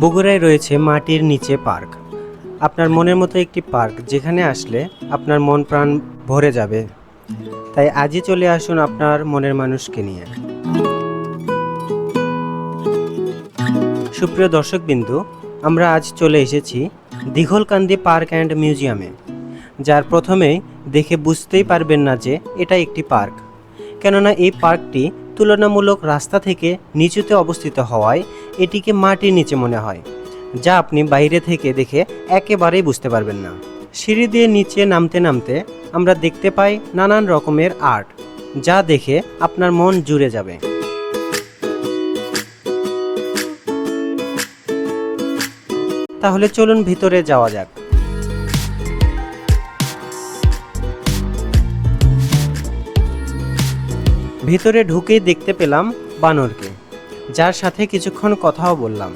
বগুড়ায় রয়েছে মাটির নিচে পার্ক। আপনার মনের মতো একটি পার্ক, যেখানে আসলে আপনার মন প্রাণ ভরে যাবে। তাই আজই চলে আসুন আপনার মনের মানুষকে নিয়ে। সুপ্রিয় দর্শকবিন্দু, আমরা আজ চলে এসেছি দীঘলকান্দি পার্ক অ্যান্ড মিউজিয়ামে। যার প্রথমেই দেখে বুঝতেই পারবেন না যে এটা একটি পার্ক। কেননা এই পার্কটি তুলনামূলক রাস্তা থেকে নিচুতে অবস্থিত হওয়ায় এটিকে মাটির নিচে মনে হয়, যা আপনি বাইরে থেকে দেখে একেবারেই বুঝতে পারবেন না। সিঁড়ি দিয়ে নিচে নামতে নামতে আমরা দেখতে পাই নানান রকমের আর্ট, যা দেখে আপনার মন জুড়ে যাবে। তাহলে চলুন ভিতরে যাওয়া যাক। ভিতরে ঢুকেই দেখতে পেলাম বানরকে। যার সাথে কিছুক্ষণ কথাও বললাম।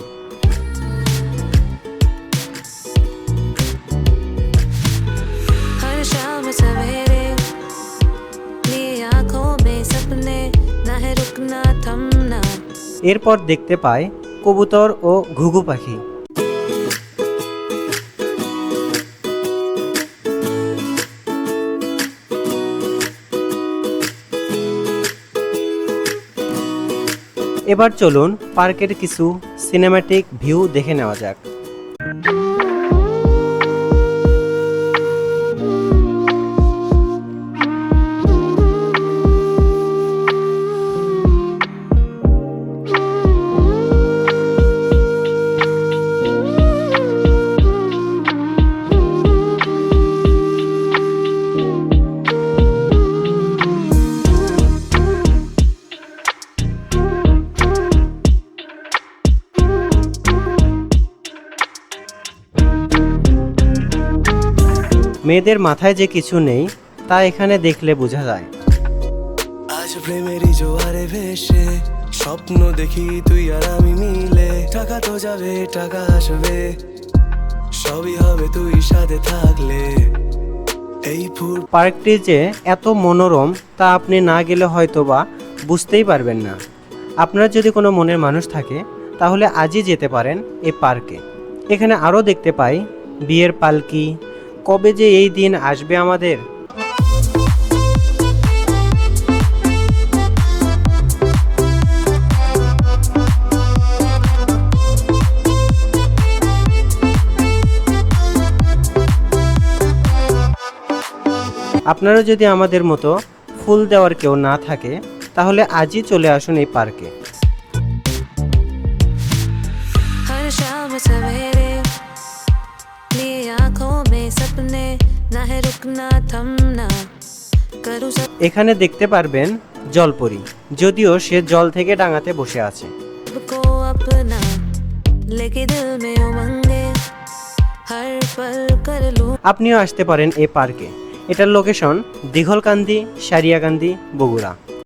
এরপর দেখতে পায় কবুতর ও ঘুঘু পাখি। এবার চলুন পার্কের কিছু সিনেম্যাটিক ভিউ দেখে নেওয়া যাক। মেয়েদের মাথায় যে কিছু নেই তা এখানে দেখলে বোঝা যায়। আজ প্রেমেরই জোয়ারে ভেসে স্বপ্ন দেখি তুই আর আমি মিলে। টাকা তো যাবে টাকা আসবে সবই হবে তুই সাথে থাকলে। এই ফুল পার্কটি যে এত মনোরম তা আপনি না গেলে হয়তো বা বুঝতেই পারবেন না। আপনার যদি কোনো মনের মানুষ থাকে তাহলে আজই যেতে পারেন এই পার্কে। এখানে আরও দেখতে পাই বিয়ের পালকি কবে যে এই দিন আসবে আমাদের? আপনারা যদি আমাদের মতো ফুল দেওয়ার কেউ না থাকে, তাহলে আজই চলে আসুন এই পার্কে। এখানে দেখতে পারবেন জলপরি যদিও সে জল থেকে ডাঙাতে বসে আছে। আপনিও আসতে পারেন এ পার্কে। এটার লোকেশন দীঘলকান্দি সারিয়াকান্দি বগুড়া।